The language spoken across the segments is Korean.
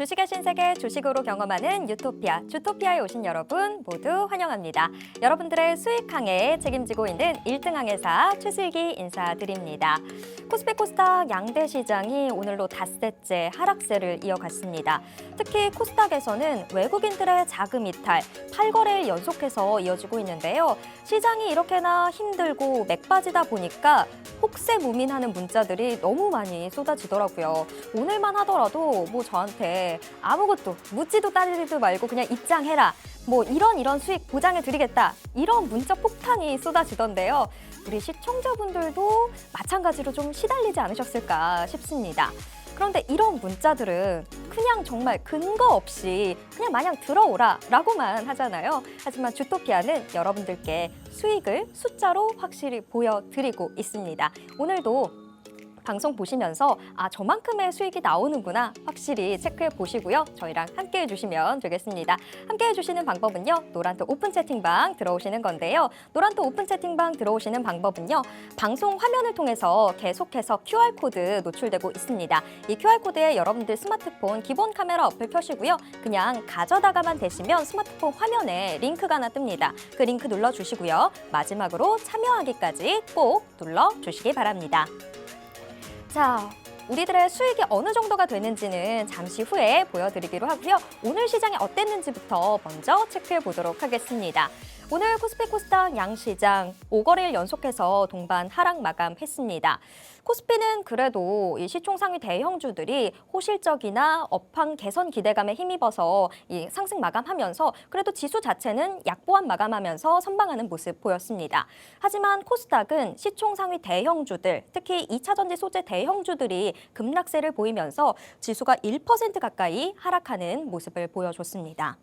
주식의 신세계 주식으로 경험하는 유토피아, 주토피아에 오신 여러분 모두 환영합니다. 여러분들의 수익 항해에 책임지고 있는 1등 항해사 최슬기 인사드립니다. 코스피 코스닥 양대 시장이 오늘로 닷새째 하락세를 이어갔습니다. 특히 코스닥에서는 외국인들의 자금 이탈 8거래일 연속해서 이어지고 있는데요. 시장이 이렇게나 힘들고 맥 빠지다 보니까 혹세 무민하는 문자들이 너무 많이 쏟아지더라고요. 오늘만 하더라도 뭐 저한테 아무것도 묻지도 따지지도 말고 그냥 입장해라. 뭐 이런 이런 수익 보장해 드리겠다. 이런 문자 폭탄이 쏟아지던데요. 우리 시청자분들도 마찬가지로 좀 시달리지 않으셨을까 싶습니다. 그런데 이런 문자들은 그냥 정말 근거 없이 그냥 마냥 들어오라 라고만 하잖아요. 하지만 주토피아는 여러분들께 수익을 숫자로 확실히 보여드리고 있습니다. 오늘도 방송 보시면서 아 저만큼의 수익이 나오는구나 확실히 체크해 보시고요. 저희랑 함께 해주시면 되겠습니다. 함께 해주시는 방법은요. 노란토 오픈 채팅방 들어오시는 건데요. 노란토 오픈 채팅방 들어오시는 방법은요. 방송 화면을 통해서 계속해서 QR 코드 노출되고 있습니다. 이 QR 코드에 여러분들 스마트폰 기본 카메라 어플 켜시고요. 그냥 가져다가만 되시면 스마트폰 화면에 링크가 하나 뜹니다. 그 링크 눌러주시고요. 마지막으로 참여하기까지 꼭 눌러주시기 바랍니다. 자, 우리들의 수익이 어느 정도가 되는지는 잠시 후에 보여드리기로 하고요. 오늘 시장이 어땠는지부터 먼저 체크해 보도록 하겠습니다. 오늘 코스피 코스닥 양시장 5거래일 연속해서 동반 하락 마감했습니다. 코스피는 그래도 이 시총 상위 대형주들이 호실적이나 업황 개선 기대감에 힘입어서 이 상승 마감하면서 그래도 지수 자체는 약보합 마감하면서 선방하는 모습 보였습니다. 하지만 코스닥은 시총 상위 대형주들, 특히 2차 전지 소재 대형주들이 급락세를 보이면서 지수가 1% 가까이 하락하는 모습을 보여줬습니다.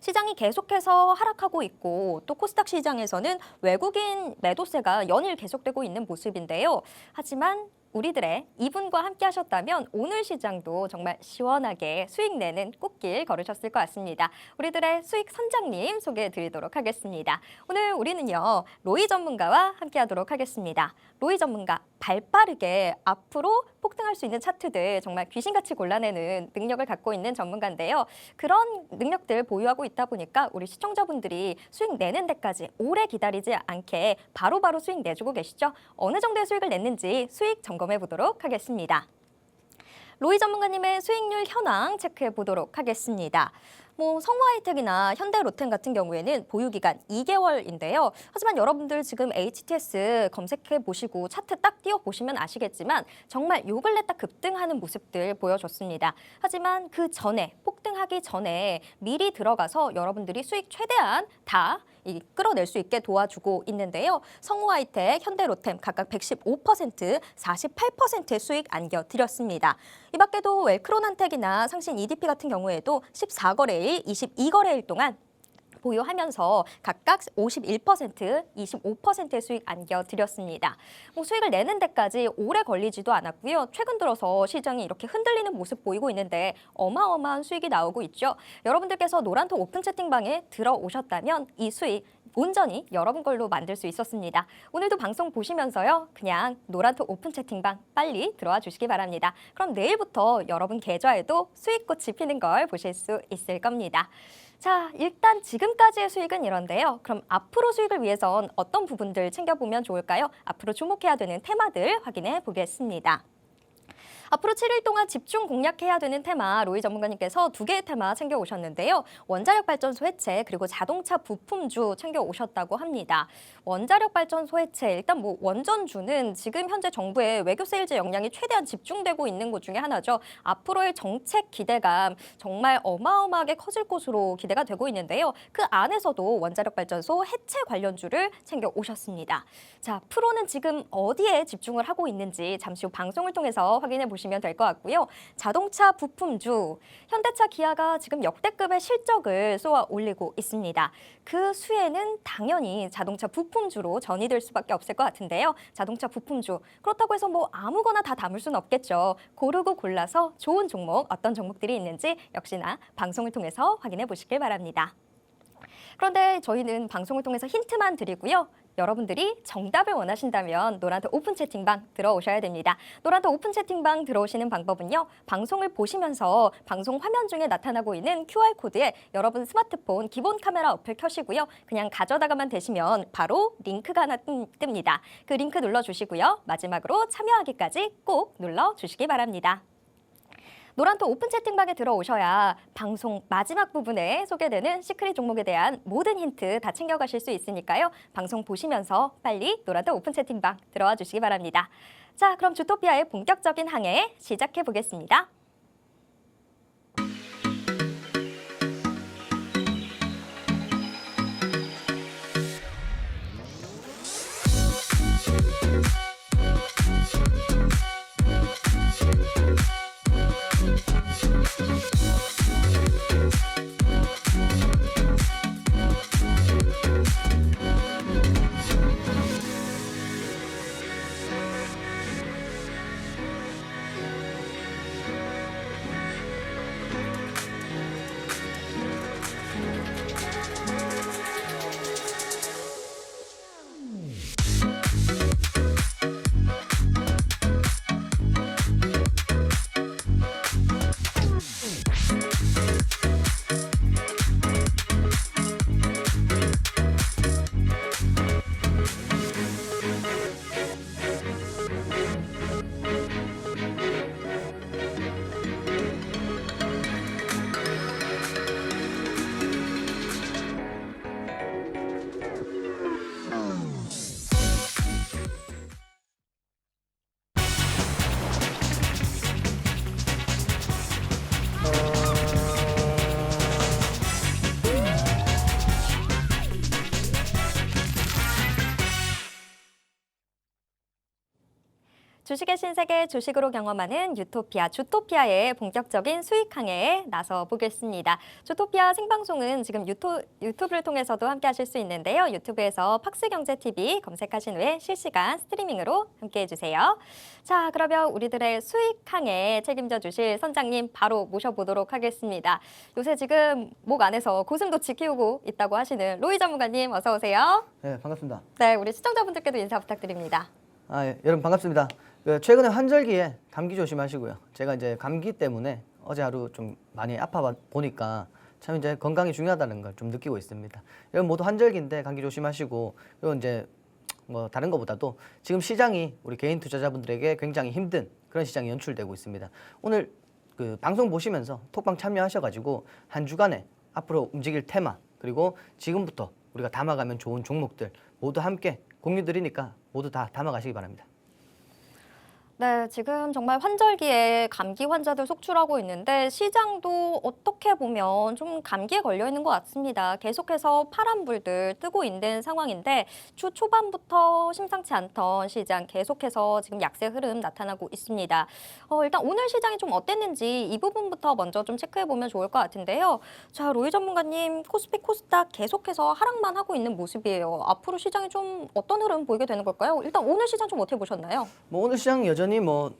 시장이 계속해서 하락하고 있고 또 코스닥 시장에서는 외국인 매도세가 연일 계속되고 있는 모습인데요. 하지만 우리들의 이분과 함께 하셨다면 오늘 시장도 정말 시원하게 수익 내는 꽃길 걸으셨을 것 같습니다. 우리들의 수익 선장님 소개해 드리도록 하겠습니다. 오늘 우리는요, 로이 전문가와 함께 하도록 하겠습니다. 로이 전문가 발 빠르게 앞으로 폭등할 수 있는 차트들 정말 귀신같이 골라내는 능력을 갖고 있는 전문가인데요. 그런 능력들 보유하고 있다 보니까 우리 시청자분들이 수익 내는 데까지 오래 기다리지 않게 바로바로 수익 내주고 계시죠. 어느 정도의 수익을 냈는지 수익 점검해 보도록 하겠습니다. 로이 전문가님의 수익률 현황 체크해 보도록 하겠습니다. 뭐 성화이텍이나 현대로템 같은 경우에는 보유 기간 2개월인데요. 하지만 여러분들 지금 HTS 검색해 보시고 차트 딱 띄워 보시면 아시겠지만 정말 요 근래 딱 급등하는 모습들 보여줬습니다. 하지만 그 전에 폭등하기 전에 미리 들어가서 여러분들이 수익 최대한 다 이 끌어낼 수 있게 도와주고 있는데요. 성우 하이텍, 현대로템 각각 115%, 48%의 수익 안겨드렸습니다. 이 밖에도 웰크론한텍이나 상신 EDP 같은 경우에도 14거래일, 22거래일 동안 보유하면서 각각 51%, 25%의 수익 안겨드렸습니다. 뭐 수익을 내는 데까지 오래 걸리지도 않았고요. 최근 들어서 시장이 이렇게 흔들리는 모습 보이고 있는데 어마어마한 수익이 나오고 있죠. 여러분들께서 노란토 오픈 채팅방에 들어오셨다면 이 수익 온전히 여러분 걸로 만들 수 있었습니다. 오늘도 방송 보시면서요. 그냥 노란토 오픈 채팅방 빨리 들어와 주시기 바랍니다. 그럼 내일부터 여러분 계좌에도 수익꽃이 피는 걸 보실 수 있을 겁니다. 자, 일단 지금까지의 수익은 이런데요. 그럼 앞으로 수익을 위해선 어떤 부분들 챙겨보면 좋을까요? 앞으로 주목해야 되는 테마들 확인해 보겠습니다. 앞으로 7일 동안 집중 공략해야 되는 테마 로이 전문가님께서 두 개의 테마 챙겨 오셨는데요. 원자력 발전소 해체 그리고 자동차 부품주 챙겨 오셨다고 합니다. 원자력 발전소 해체 일단 뭐 원전주는 지금 현재 정부의 외교 세일즈 역량이 최대한 집중되고 있는 곳 중에 하나죠. 앞으로의 정책 기대감 정말 어마어마하게 커질 것으로 기대가 되고 있는데요. 그 안에서도 원자력 발전소 해체 관련주를 챙겨 오셨습니다. 자, 프로는 지금 어디에 집중을 하고 있는지 잠시 후 방송을 통해서 확인해 보시 면 될 것 같고요. 자동차 부품주 현대차 기아가 지금 역대급의 실적을 쏘아 올리고 있습니다. 그 수혜는 당연히 자동차 부품주로 전이될 수밖에 없을 것 같은데요. 자동차 부품주 그렇다고 해서 뭐 아무거나 다 담을 수는 없겠죠. 고르고 골라서 좋은 종목 어떤 종목들이 있는지 역시나 방송을 통해서 확인해 보시길 바랍니다. 그런데 저희는 방송을 통해서 힌트만 드리고요. 여러분들이 정답을 원하신다면 노란톡 오픈 채팅방 들어오셔야 됩니다. 노란톡 오픈 채팅방 들어오시는 방법은요. 방송을 보시면서 방송 화면 중에 나타나고 있는 QR코드에 여러분 스마트폰 기본 카메라 어플 켜시고요. 그냥 가져다가만 되시면 바로 링크가 하나 뜹- 뜹니다. 그 링크 눌러주시고요. 마지막으로 참여하기까지 꼭 눌러주시기 바랍니다. 노란톡 오픈 채팅방에 들어오셔야 방송 마지막 부분에 소개되는 시크릿 종목에 대한 모든 힌트 다 챙겨가실 수 있으니까요. 방송 보시면서 빨리 노란톡 오픈 채팅방 들어와 주시기 바랍니다. 자, 그럼 주토피아의 본격적인 항해 시작해 보겠습니다. Thank you. 주식의 신세계 주식으로 경험하는 유토피아 주토피아의 본격적인 수익 항해에 나서 보겠습니다. 주토피아 생방송은 지금 유토, 유튜브를 통해서도 함께 하실 수 있는데요. 유튜브에서 팍스경제TV 검색하신 후에 실시간 스트리밍으로 함께 해주세요. 자, 그러면 우리들의 수익 항해 책임져 주실 선장님 바로 모셔보도록 하겠습니다. 요새 지금 목 안에서 고슴도치 키우고 있다고 하시는 로이 전문가님 어서 오세요. 네, 반갑습니다. 네, 우리 시청자분들께도 인사 부탁드립니다. 아, 예, 여러분 반갑습니다. 그 최근에 환절기에 감기 조심하시고요. 제가 이제 감기 때문에 어제 하루 좀 많이 아파 보니까 참 이제 건강이 중요하다는 걸 좀 느끼고 있습니다. 여러분 모두 환절기인데 감기 조심하시고 그리고 이제 뭐 다른 것보다도 지금 시장이 우리 개인 투자자분들에게 굉장히 힘든 그런 시장이 연출되고 있습니다. 오늘 그 방송 보시면서 톡방 참여하셔가지고 한 주간에 앞으로 움직일 테마 그리고 지금부터 우리가 담아가면 좋은 종목들 모두 함께 공유 드리니까 모두 다 담아가시기 바랍니다. 네, 지금 정말 환절기에 감기 환자들 속출하고 있는데 시장도 어떻게 보면 좀 감기에 걸려 있는 것 같습니다. 계속해서 파란 불들 뜨고 있는 상황인데 주 초반부터 심상치 않던 시장 계속해서 지금 약세 흐름 나타나고 있습니다. 어, 일단 오늘 시장이 좀 어땠는지 이 부분부터 먼저 좀 체크해 보면 좋을 것 같은데요. 자, 로이 전문가님, 코스피 코스닥 계속해서 하락만 하고 있는 모습이에요. 앞으로 시장이 좀 어떤 흐름 보이게 되는 걸까요? 일단 오늘 시장 좀 어떻게 보셨나요? 뭐 오늘 시장 여전히 뭐,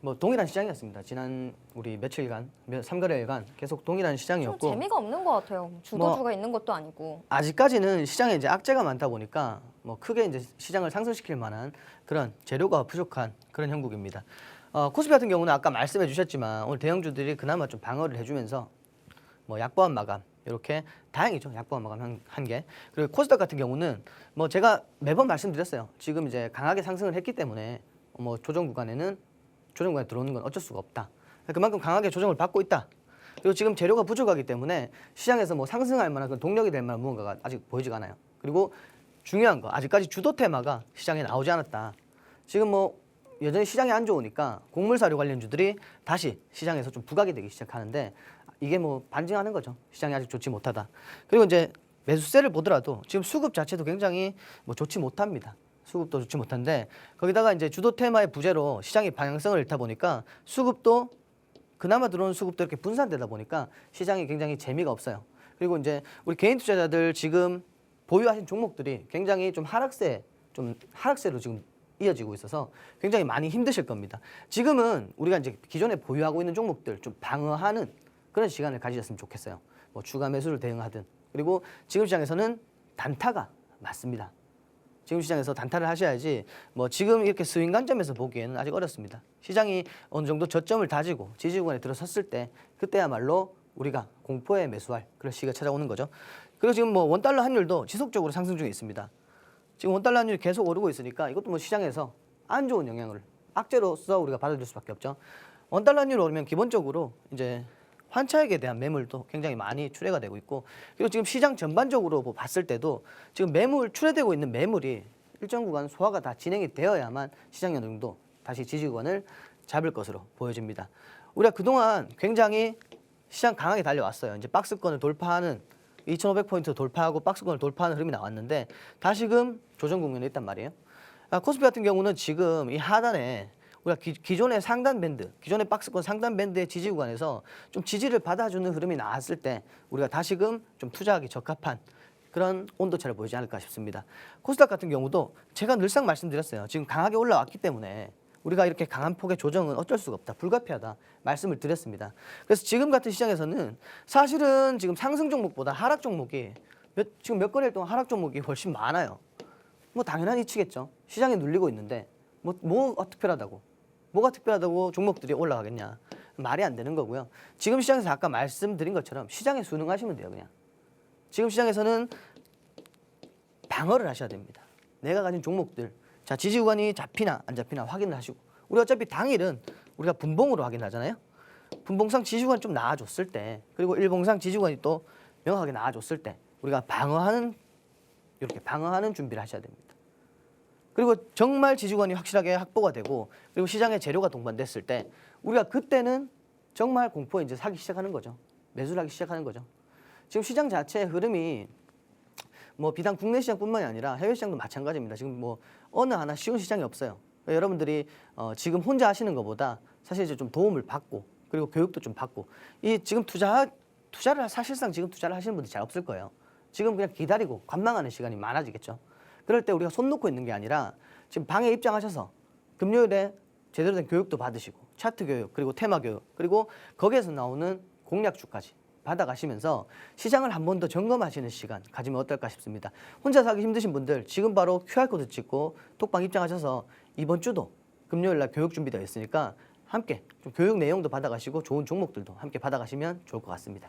뭐 동일한 시장이었습니다. 지난 우리 며칠간, 몇, 3거래일간 계속 동일한 좀 시장이었고 재미가 없는 것 같아요. 주도주가 있는 것도 아니고. 아직까지는 시장에 이제 악재가 많다 보니까 뭐 크게 이제 시장을 상승시킬 만한 그런 재료가 부족한 그런 형국입니다. 어, 코스피 같은 경우는 아까 말씀해 주셨지만 오늘 대형주들이 그나마 좀 방어를 해주면서 뭐 약보한 마감 이렇게 다행이죠 약보한 마감 한, 한 개. 그리고 코스닥 같은 경우는 뭐 제가 매번 말씀드렸어요. 지금 이제 강하게 상승을 했기 때문에 뭐 조정 구간에는 조정 구간에 들어오는 건 어쩔 수가 없다. 그만큼 강하게 조정을 받고 있다. 그리고 지금 재료가 부족하기 때문에 시장에서 뭐 상승할 만한 그런 동력이 될 만한 무언가가 아직 보이지가 않아요. 그리고 중요한 거 아직까지 주도 테마가 시장에 나오지 않았다. 지금 뭐 여전히 시장이 안 좋으니까 곡물 사료 관련주들이 다시 시장에서 좀 부각이 되기 시작하는데 이게 뭐 반증하는 거죠. 시장이 아직 좋지 못하다. 그리고 이제 매수세를 보더라도 지금 수급 자체도 굉장히 뭐 좋지 못합니다. 수급도 좋지 못한데 거기다가 이제 주도 테마의 부재로 시장이 방향성을 잃다 보니까 수급도 그나마 들어오는 수급도 이렇게 분산되다 보니까 시장이 굉장히 재미가 없어요. 그리고 이제 우리 개인 투자자들 지금 보유하신 종목들이 굉장히 좀 하락세, 좀 하락세로 지금 이어지고 있어서 굉장히 많이 힘드실 겁니다. 지금은 우리가 이제 기존에 보유하고 있는 종목들 좀 방어하는 그런 시간을 가지셨으면 좋겠어요. 뭐 추가 매수를 대응하든 그리고 지금 시장에서는 단타가 맞습니다. 지금 시장에서 단타를 하셔야지 뭐 지금 이렇게 스윙 관점에서 보기에는 아직 어렵습니다. 시장이 어느 정도 저점을 다지고 지지 구간에 들어섰을 때 그때야말로 우리가 공포에 매수할 그런 시기가 찾아오는 거죠. 그리고 지금 뭐 원달러 환율도 지속적으로 상승 중에 있습니다. 지금 원달러 환율이 계속 오르고 있으니까 이것도 뭐 시장에서 안 좋은 영향을 악재로서 우리가 받아들일 수밖에 없죠. 원달러 환율이 오르면 기본적으로 이제 환차액에 대한 매물도 굉장히 많이 출회가 되고 있고 그리고 지금 시장 전반적으로 뭐 봤을 때도 지금 매물 출회되고 있는 매물이 일정 구간 소화가 다 진행이 되어야만 어느 정도 다시 지지 구간을 잡을 것으로 보여집니다. 우리가 그동안 굉장히 시장 강하게 달려왔어요. 이제 박스권을 돌파하는 2,500포인트 돌파하고 박스권을 돌파하는 흐름이 나왔는데 다시금 조정 국면에 있단 말이에요. 아, 코스피 같은 경우는 지금 이 하단에 우리가 기, 존의 상단 밴드, 기존의 박스권 상단 밴드의 지지 구간에서 좀 지지를 받아주는 흐름이 나왔을 때 우리가 다시금 좀 투자하기 적합한 그런 온도차를 보이지 않을까 싶습니다. 코스닥 같은 경우도 제가 늘상 말씀드렸어요. 지금 강하게 올라왔기 때문에 우리가 이렇게 강한 폭의 조정은 어쩔 수가 없다. 불가피하다. 말씀을 드렸습니다. 그래서 지금 같은 시장에서는 사실은 지금 상승 종목보다 하락 종목이 몇, 지금 몇 거래일 동안 하락 종목이 훨씬 많아요. 뭐 당연한 이치겠죠. 시장에 눌리고 있는데 뭐 뭐가 특별하다고 뭐가 특별하다고 종목들이 올라가겠냐 말이 안 되는 거고요. 지금 시장에서 아까 말씀드린 것처럼 시장에 순응하시면 돼요 그냥. 지금 시장에서는 방어를 하셔야 됩니다. 내가 가진 종목들 자 지지 구간이 잡히나 안 잡히나 확인을 하시고 우리 어차피 당일은 우리가 분봉으로 확인하잖아요. 분봉상 지지 구간 좀 나아졌을 때 그리고 일봉상 지지 구간이 또 명확하게 나아졌을 때 우리가 방어하는 이렇게 방어하는 준비를 하셔야 됩니다. 그리고 정말 지주관이 확실하게 확보가 되고 그리고 시장에 재료가 동반됐을 때 우리가 그때는 정말 공포에 이제 사기 시작하는 거죠. 매수를 하기 시작하는 거죠. 지금 시장 자체의 흐름이 뭐 비단 국내 시장뿐만이 아니라 해외 시장도 마찬가지입니다. 지금 뭐 어느 하나 쉬운 시장이 없어요. 그러니까 여러분들이 어 지금 혼자 하시는 것보다 사실 이제 좀 도움을 받고 그리고 교육도 좀 받고 이 지금 투자 투자를 사실상 지금 투자를 하시는 분들이 잘 없을 거예요. 지금 그냥 기다리고 관망하는 시간이 많아지겠죠. 그럴 때 우리가 손 놓고 있는 게 아니라 지금 방에 입장하셔서 금요일에 제대로 된 교육도 받으시고 차트 교육 그리고 테마 교육 그리고 거기에서 나오는 공략주까지 받아가시면서 시장을 한 번 더 점검하시는 시간 가지면 어떨까 싶습니다. 혼자 사기 힘드신 분들 지금 바로 QR코드 찍고 톡방 입장하셔서 이번 주도 금요일 날 교육 준비되어 있으니까 함께 좀 교육 내용도 받아가시고 좋은 종목들도 함께 받아가시면 좋을 것 같습니다.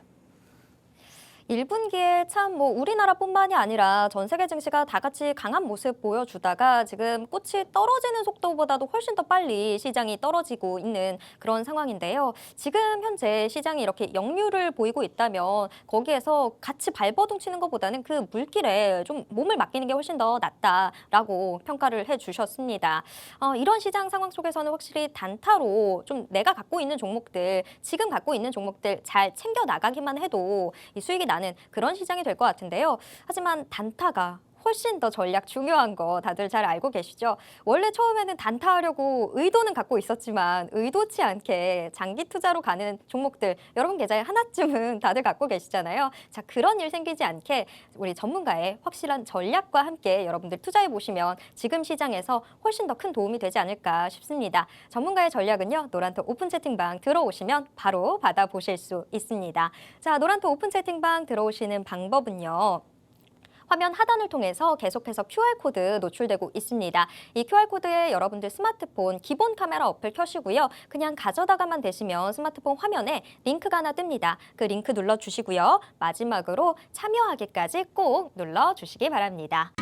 1분기에 참 뭐 우리나라뿐만이 아니라 전 세계 증시가 다 같이 강한 모습 보여주다가 지금 꽃이 떨어지는 속도보다도 훨씬 더 빨리 시장이 떨어지고 있는 그런 상황인데요. 지금 현재 시장이 이렇게 역류를 보이고 있다면 거기에서 같이 발버둥 치는 것보다는 그 물길에 좀 몸을 맡기는 게 훨씬 더 낫다라고 평가를 해 주셨습니다. 어, 이런 시장 상황 속에서는 확실히 단타로 좀 내가 갖고 있는 종목들, 지금 갖고 있는 종목들 잘 챙겨 나가기만 해도 이 수익이 나는 그런 시장이 될 것 같은데요. 하지만 단타가 훨씬 더 전략 중요한 거 다들 잘 알고 계시죠? 원래 처음에는 단타하려고 의도는 갖고 있었지만 의도치 않게 장기 투자로 가는 종목들 여러분 계좌에 하나쯤은 다들 갖고 계시잖아요. 자 그런 일 생기지 않게 우리 전문가의 확실한 전략과 함께 여러분들 투자해 보시면 지금 시장에서 훨씬 더 큰 도움이 되지 않을까 싶습니다. 전문가의 전략은요 노란톡 오픈 채팅방 들어오시면 바로 받아보실 수 있습니다. 자 노란톡 오픈 채팅방 들어오시는 방법은요. 화면 하단을 통해서 계속해서 QR코드 노출되고 있습니다. 이 QR코드에 여러분들 스마트폰 기본 카메라 어플 켜시고요. 그냥 가져다가만 되시면 스마트폰 화면에 링크가 하나 뜹니다. 그 링크 눌러주시고요. 마지막으로 참여하기까지 꼭 눌러주시기 바랍니다.